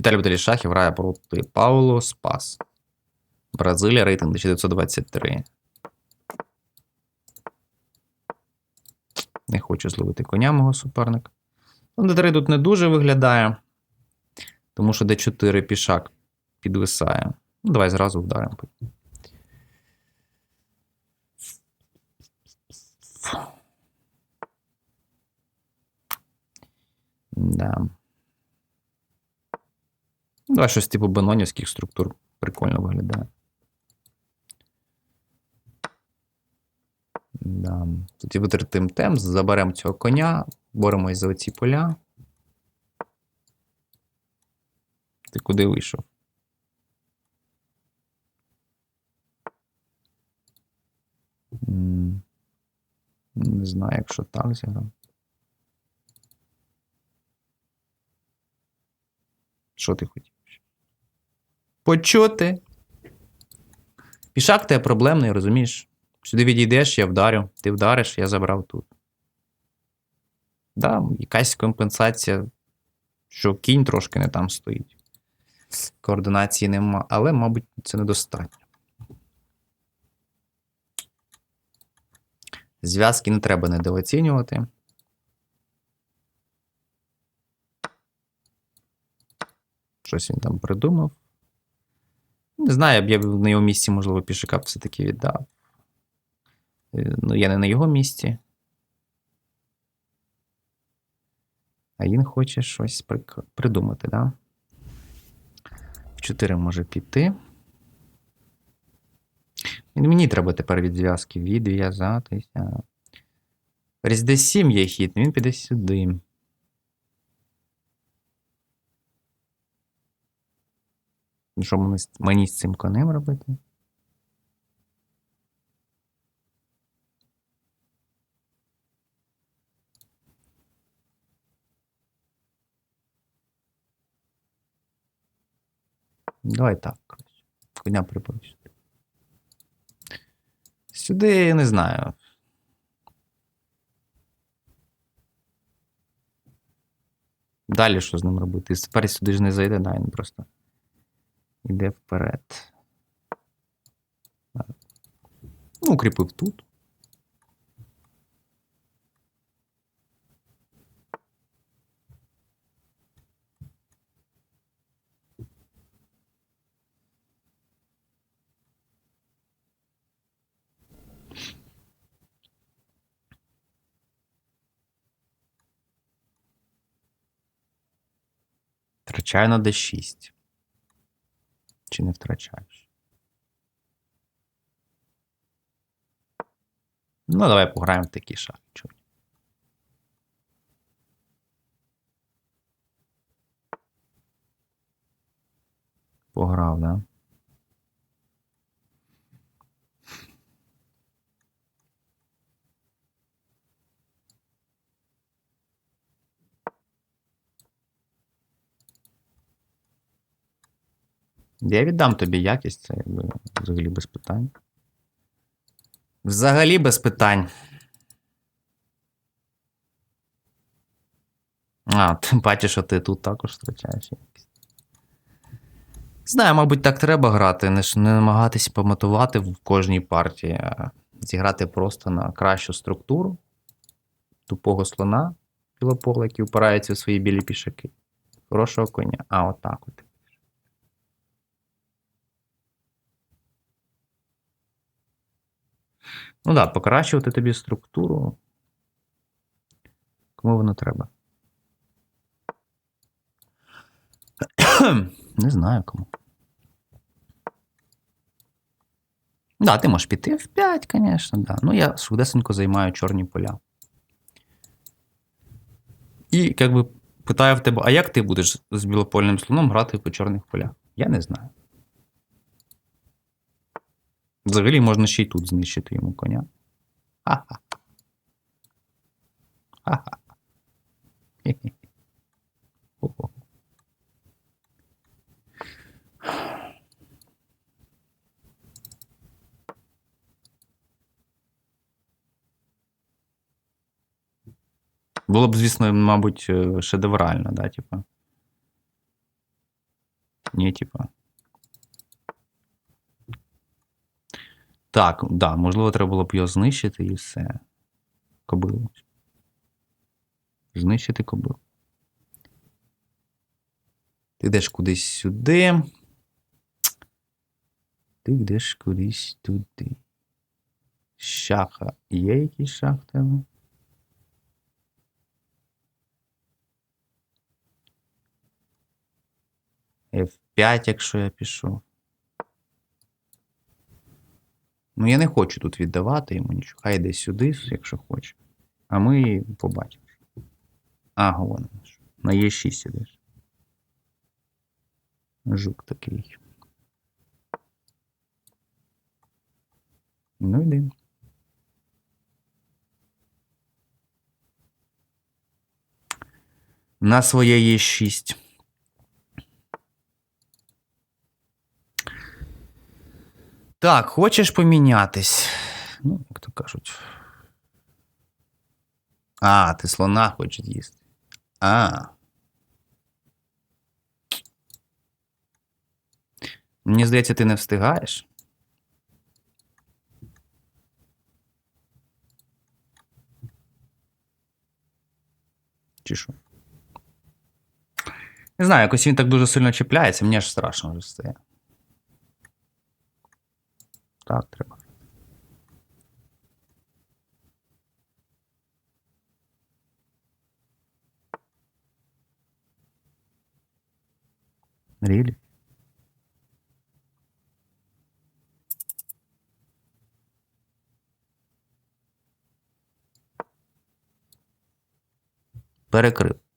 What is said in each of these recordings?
Віталій Віталій Шахів грає проти Пауло Спас. Бразилія, рейтинг 1923. Не хочу зловити коня мого суперника. Ну, D3 тут не дуже виглядає. Тому що D4 пішак підвисає. Ну, давай зразу вдаримо. Да. Давай щось типу бенонівських структур прикольно виглядає. Да. Тоді витратимо темп, заберемо цього коня, боремось за оці поля. Ти куди вийшов? Не знаю, якщо так зіграв. Що ти хотів? Почути. Пішак тебе проблемний, розумієш? Сюди відійдеш, я вдарю. Ти вдариш, я забрав тут. Да, якась компенсація, що кінь трошки не там стоїть. Координації нема, але, мабуть, це недостатньо. Зв'язки не треба недооцінювати. Щось він там придумав. Не знаю, я б на його місці, можливо, пішака б все-таки віддав. Е, Ну, я не на його місці. А він хоче щось придумати, да? В 4 може піти. І Мені треба тепер від зв'язки відв'язатися. Різ D7 є хід, він піде сюди. Що мені, з- цим конем робити? Давай так. Коня сюди. Сюди я не знаю. Далі що з ним робити? Тепер сюди ж не зайде, да, він просто йде вперед. Ну, укріпив тут. Втрачаю на D6. Чи не втрачаєш? Ну, давай пограємо в такий шахи. Пограв, да? Я віддам тобі якість, це взагалі без питань. Взагалі без питань. А, тим паче, що ти тут також втрачаєш якість. Знаю, мабуть, так треба грати, не, намагатись помотувати в кожній партії, а зіграти просто на кращу структуру тупого слона білопола, який впирається у свої білі пішаки. Хорошого коня. А, отак от. Ну так, да, покращувати тобі структуру. Кому воно треба? Не знаю кому. Да, ти можеш піти в 5, звісно, да. Ну, я швидесенько займаю чорні поля. І якби питаю в тебе, а як ти будеш з білопольним слоном грати по чорних полях? Я не знаю. Взагалі можна ще й тут знищити йому коня. Ха-ха. Ха-ха. Було б, звісно, мабуть, е, шедеврально, да, типу. Ні, типа. Так, да, можливо, треба було б його знищити і все. Кобилу. Знищити кобилу. Ти йдеш кудись сюди. Ти йдеш кудись туди. Шаха. Є якийсь шах в тебе? F5, якщо я пішов. Ну, я не хочу тут віддавати йому нічого. Хай йде сюди, якщо хоче. А ми побачимо. Воно що. На Е6 ідеш. Жук такий. Ну йди. На своє Е6. Так, хочеш помінятись? Ну, як то кажуть. А, ти слона хочеш їсти. А. Мені здається, ти не встигаєш. Чи що? Не знаю, якось він так дуже сильно чіпляється, мені аж страшно вже стає. Так, треба. Really? Перекрив.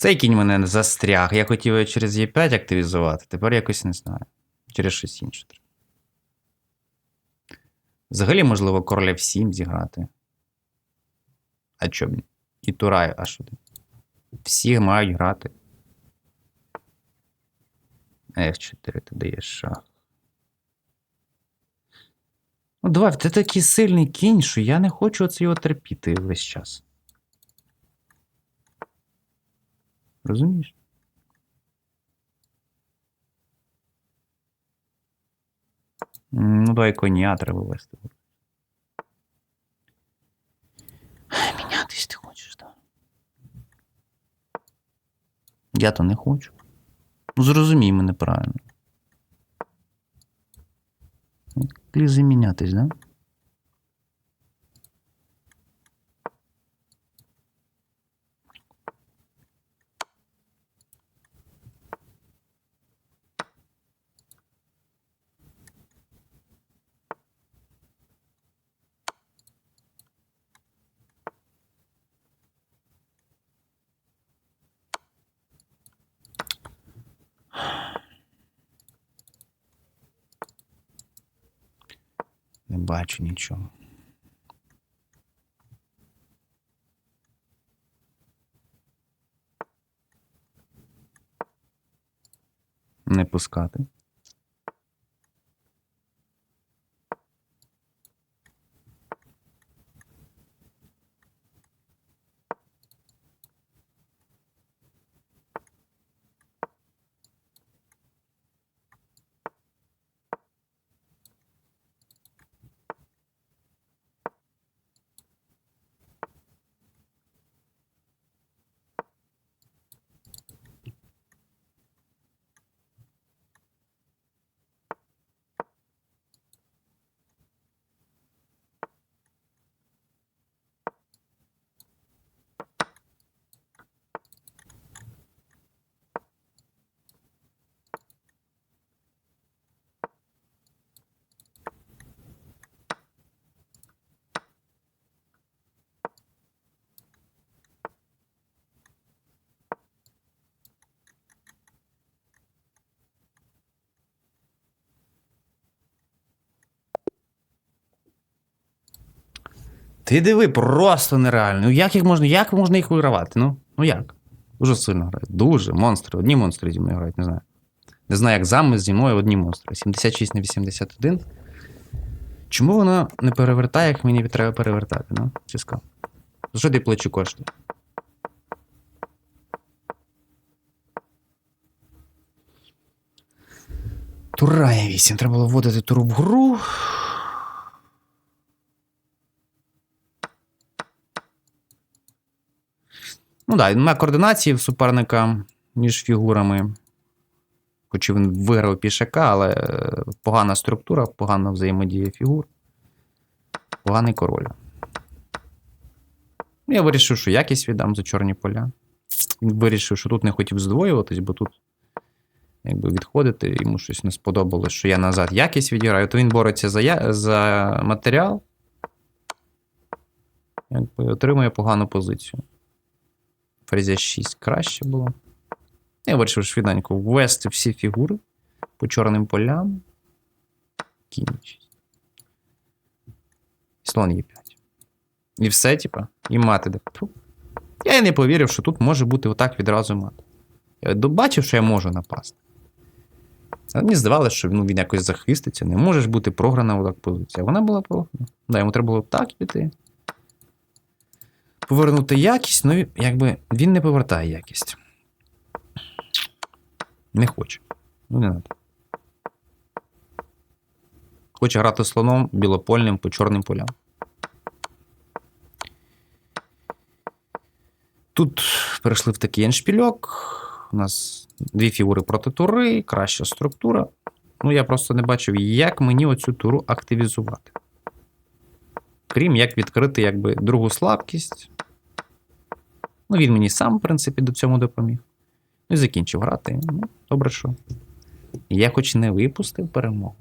Цей кінь мене застряг. Я хотів його через Е5 активізувати, тепер якось не знаю. Через щось інше. Взагалі, можливо, короля в 7 зіграти. А чо б? І Турай, а що ти? Всі мають грати. F4 ти даєш шах. Ну, давай, ти такий сильний кінь, що я не хочу оце його терпіти весь час. Розумієш? Ну, давай коня треба вести. Мінятись ти хочеш, так? Я то не хочу. Ну, зрозумій мене правильно. Лізе мінятись, да? Бачу нічого. Не пускати. Ти диви, просто нереально. Ну як їх можна, як можна їх вигравати? Ну, ну як? Дуже сильно грають. Дуже. Монстри. Одні монстри зі мною грають, не знаю. Не знаю, як замис зі мною одні монстри. 76 на 81. Чому воно не перевертає, як мені треба перевертати, ну? Чесно. За що ти плачу кошти? Тура є 8. Треба було вводити туру в гру. Ну так, да, немає координації в суперника між фігурами. Хоч він виграв пішака, але е, погана структура, погана взаємодія фігур. Поганий король. Ну, Я вирішив, що якість віддам за чорні поля. Він вирішив, що тут не хотів здвоюватись, бо тут якби відходити, йому щось не сподобалось, що я назад якість відіграю, то він бореться за, я... за матеріал. Якби отримує погану позицію. Ферзя 6 краще було. Я вирішив швиденько ввести всі фігури по чорним полям. Кінь 6. Слон є 5. І все, типа, і мати. де. Я і не повірив, що тут може бути отак відразу мати. Я добачив, що я можу напасти. А мені здавалося, що ну, він якось захиститься, не може бути програна отак позиція. Вона була програна. Да, йому треба було так піти. Повернути якість, ну якби він не повертає якість. Не хоче. Ну, не треба. Хоче грати слоном білопольним по чорним полям. Тут перейшли в такий еншпільок. У нас дві фігури проти тури, краща структура. Ну, я просто не бачив, як мені оцю туру активізувати. Крім як відкрити якби, другу слабкість. Ну, він мені сам, в принципі, до цьому допоміг. Ну і закінчив грати. Ну, добре, що. Я хоч не випустив перемогу.